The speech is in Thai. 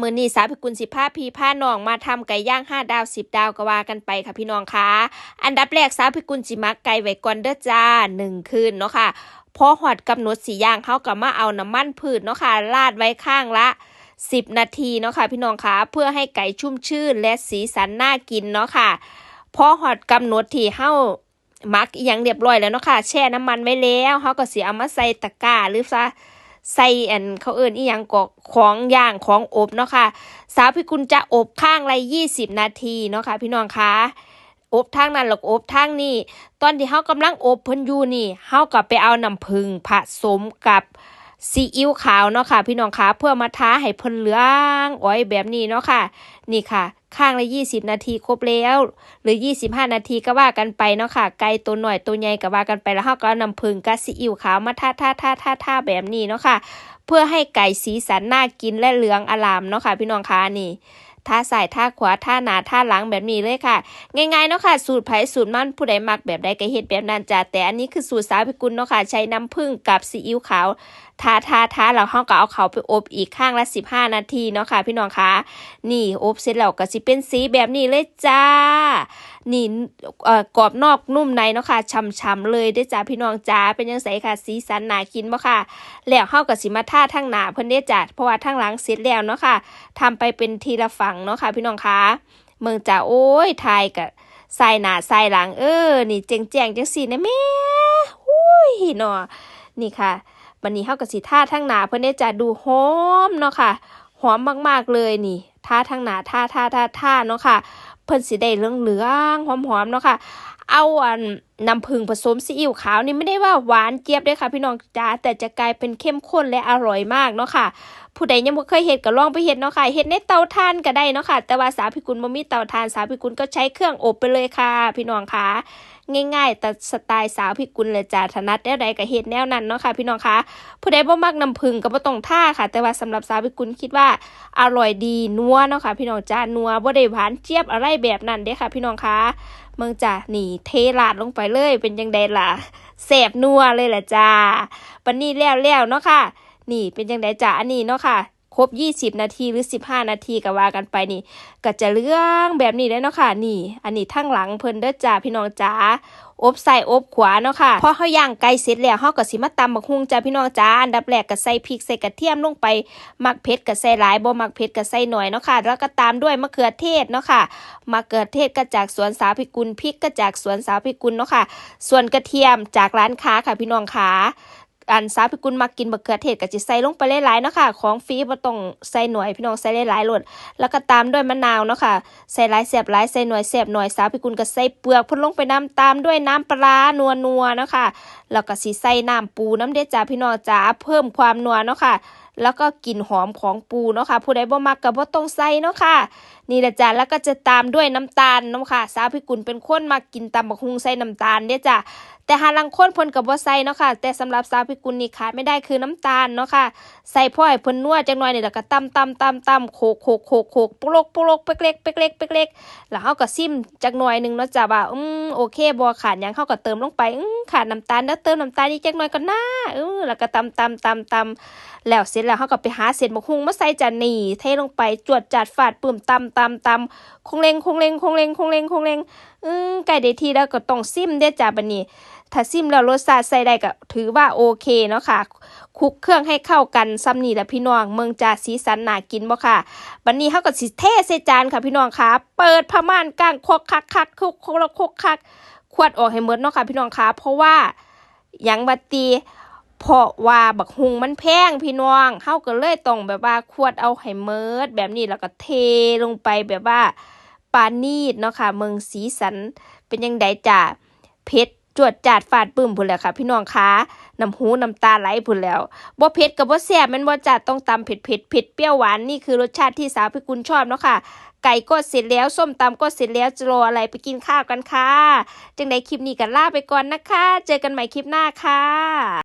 มือนี้สาวพิกุลสิผ้าพีผ้าน้องมาทำไก่ย่างห้าดาวสิบดาวก็ว่ากันไปค่ะพี่น้องคะอันดับแรกสาวพิกุลสิมักไก่ไว้ก่อนเด้อจ้าหนึ่งคืนเนาะค่ะพอหอดกำหนดสีย่างเขาก็มาเอาน้ำมันพืชเนาะค่ะราดไว้ข้างละ10นาทีเนาะค่ะพี่น้องคะเพื่อให้ไก่ชุ่มชื่นและสีสันน่ากินเนาะค่ะพอหอดกำหนดที่เฮามักอหยังเรียบร้อยแล้วเนาะค่ะแช่น้ำมันไว้แล้วเฮาก็เสิเอามาใส่ตะกร้าหรือซะ ใส่อันเขาเอิ้นอีหยังก็ของย่างของอบเนาะค่ะ สาวพิกุลจะอบข้างละ20นาทีเนาะค่ะ พี่น้องคะอบทางนั้นหรอกอบทางนี้ ตอนที่เฮากำลังอบเพิ่นอยู่นี่เฮาก็ไปเอาน้ำผึ้งผสมกับซีอิ๊วขาวเนาะค่ะ พี่น้องคะเพื่อมาท้าให้เพิ่นเหลืองอ้อยแบบนี้เนาะค่ะ นี่ค่ะ ข้างละ 20 นาทีครบแล้ว หรือ 25 นาทีก็ว่ากันไปเนาะค่ะ ไก่ตัวหน่อยตัวใหญ่ก็ว่ากันไปแล้วเฮาก็เอาน้ำผึ้งกะซีอิ๊วขาวมาท่าท่าท่าท่าท่าแบบนี้เนาะค่ะ เพื่อให้ไก่สีสันน่ากินและเหลืองอลามเนาะค่ะ พี่น้องคะนี่ท่าใส่ท่าขวาท่าหนาท่าหลังแบบนี้เลยค่ะ ง่ายๆเนาะค่ะ สูตรไผ่สูตรมันผู้ใดมักแบบใดก็เฮ็ดแบบนั้นจ้ะแต่อันนี้คือสูตรสาวพิกุลเนาะค่ะ ใช้น้ำผึ้งกับซีอิ๊วขาวทาทาทาแล้วเฮาก็เอาเขาไปอบอีกข้างละ 15 นาทีเนาะค่ะ พี่น้องคะนี่อบเสร็จแล้วก็สิเป็นสีแบบนี้เลยจ้า นี่เอ่อกรอบนอกนุ่มในเนาะค่ะช่ำๆเลยเด้จ้าพี่น้องจ้าเป็นจังไสค่ะสีสันน่ากินบ่ค่ะ แล้วเฮาก็สิมาท่าทั้งหนาเพิ่นเด้จ้ะเพราะว่าทั้งหลังเสร็จแล้วเนาะค่ะทำไปเป็นทีละฝั่งเนาะค่ะ พี่น้องคะเมืองจ้าโอ้ยทายกะใส่หนาใส่หลัง เออ นี่แจ้งๆจังซี่นะแม่อุ้ยเนาะนี่ค่ะวันนี้เฮาก็สิท่าทั้งหนาเพิ่นเด้จ้ะดูหอมเนาะค่ะหอมมากๆเลยนี่ท่าทั้งหนาท่าท่าท่าท่าเนาะค่ะ เพิ่นสิได้เหลืองเหลืองๆหอมๆเนาะค่ะ เอาอันน้ำผึ้งผสมซีอิ๊วขาวนี่ไม่ได้ว่าหวานเจี๊ยบด้อค่ะ พี่น้องจ้าแต่จะกลายเป็นเข้มข้นและอร่อยมากเนาะค่ะ ผู้ใดยังบ่เคยเฮ็ดก็ลองไปเฮ็ดเนาะค่ะเฮ็ดในเตาถ่านก็ได้เนาะค่ะ แต่ว่าสาวพิกุลบ่มีเตาถ่านสาวพิกุลก็ใช้เครื่องอบไปเลยค่ะ พี่น้องค่ะง่ายๆ แต่สไตล์สาวพิกุลเลยจ้าถนัดแนวใดก็เฮ็ดแนวนั้นเนาะค่ะพี่น้องคะผู้ใดบ่มักน้ำผึ้งก็บ่ต้องท่าค่ะ แต่ว่าสำหรับสาวพิกุลคิดว่าอร่อยดีนัวเนาะค่ะพี่น้องจ้านัวบ่ได้หวานเจี๊ยบอะไรแบบนั้นเด้ค่ะ พี่น้องคะ เมืองจ้านี่เทลาดลงไปเลยเป็นยังไดล่ะแสบนัวเลยล่ะจ้าปันนี้แล้วแล้วเนาะค่ะ นี่เป็นยังไดจ้าอันนี้เนาะค่ะ ครบ 20 นาทีหรือ 15 นาทีก็ว่ากันไปนี่ก็จะเหลืองแบบนี้ได้เนาะค่ะนี่ อันนี้ทั้งหลังเพิ่นเด้อจ้าพี่น้องจ้าอบใส่อบขวาเนาะค่ะพอเฮาย่างไก่เสร็จแล้วเฮาก็สิมาตำบักฮุ่งจ้าพี่น้องจ้าอันดับแรกก็ใส่พริกใส่กระเทียมลงไปมักเผ็ดก็ใส่หลายบ่มักเผ็ดก็ใส่หน่อยเนาะค่ะ แล้วก็ตามด้วยมะเขือเทศเนาะค่ะมะเขือเทศก็จากสวนสาวพิกุลพริกก็จากสวนสาวพิกุลเนาะค่ะ ส่วนกระเทียมจากร้านค้าค่ะพี่น้องค่ะ อันสาวพิกุลมักกินมะเขือเทศก็จะใส่ลงไปหลายๆเนาะค่ะ ของฟรีบ่ต้องใส่หน่วยพี่น้องใส่หลายๆโลดแล้วก็ตามด้วยมะนาวเนาะค่ะ ใส่หลายแสบหลายใส่หน่วยแสบหน่อยสาวพิกุลก็ใส่เปลือกพ่นลงไปน้ำตามด้วยน้ำปลานัวนัวเนาะค่ะแล้วก็สิใส่น้ำปูน้ำเด็ดจ้าพี่น้องจ้าเพิ่มความนัวเนาะค่ะแล้วก็กลิ่นหอมของปูเนาะค่ะ ผู้ใดบ่มักก็บ่ต้องใส่เนาะค่ะ นี่แหละจ้ะแล้วก็จะตามด้วยน้ำตาลเนาะค่ะ สาวพิกุลเป็นคนมักกินตำบักฮุงใส่น้ำตาลเด้อจ้ะแต่หาลังคนเพิ่นก็บ่ใส่เนาะค่ะ แต่สำหรับสาวพิกุลนี่ขาดไม่ได้คือน้ำตาลเนาะค่ะ ใส่พ่อให้เพิ่นนัวจักหน่อยนี่แล้วก็ตำตำตำตำโขกโขกโขกโขกปุกลกปุกลกเป๊กเล็กเป๊กเล็กเป๊กเล็กแล้วเฮาก็ซิมจักหน่อยหนึ่งเนาะจ้ะว่าอืมโอเคบ่ขาดยังเฮาก็เติมลงไปอืมขาดน้ำตาลเด้อเติมน้ำตาลอีกจักหน่อยก็น่าเออแล้วก็ตำตำตำตำแล้วเสร็จแล้วเขาก็ไปหาเศษมะฮุงมาใส่จานนี่เทลงไปจวดจัดฝาดปื่มตำตำตำคงเลงคงเลงคงเลงคงเลงคงเลงอืมไก่ได้ทีแล้วก็ต้องซิมเด้จ้าบันนี้ ถ้าซิมแล้วรสชาติใส่ได้ก็ถือว่าโอเคเนาะค่ะคลุกเครื่องให้เข้ากันซ้ำนี่แหละพี่น้องเมืองจ่าสีสันน่ากินบ่ค่ะบันนี้เขาก็สิเทใส่จานค่ะพี่น้องค่ะ เปิดผ้าม่านกลางคกคักคักคุกคุกแล้วคุกคักขวดออกให้หมดเนาะค่ะพี่น้องค่ะ เพราะว่ายังบัตีเพราะว่าบักฮุงมันแพงพี่น้องเฮาก็เลยต้องแบบว่าขวดเอาให้เมิดแบบนี้แล้วก็เทลงไปแบบว่าปานีดเนาะค่ะเมืองสีสันเป็นยังไงจ้ะเผ็ด จวดจาดฟาดปึ้มพุ่นแล้วค่ะ พี่น้องคะน้ำหูน้ำตาไหลพุ่นแล้วบ่เผ็ดกับบ่แซ่บมันบ่จัดต้องตำเผ็ดเผ็ดเผ็ดเปรี้ยวหวานนี่คือรสชาติที่สาวพิกุลชอบเนาะค่ะไก่ก็เสร็จแล้วส้มตำก็เสร็จแล้วจะรออะไรไปกินข้าวกันค่ะ จังใดคลิปนี้กันลาไปก่อนนะคะ เจอกันใหม่คลิปหน้าค่ะ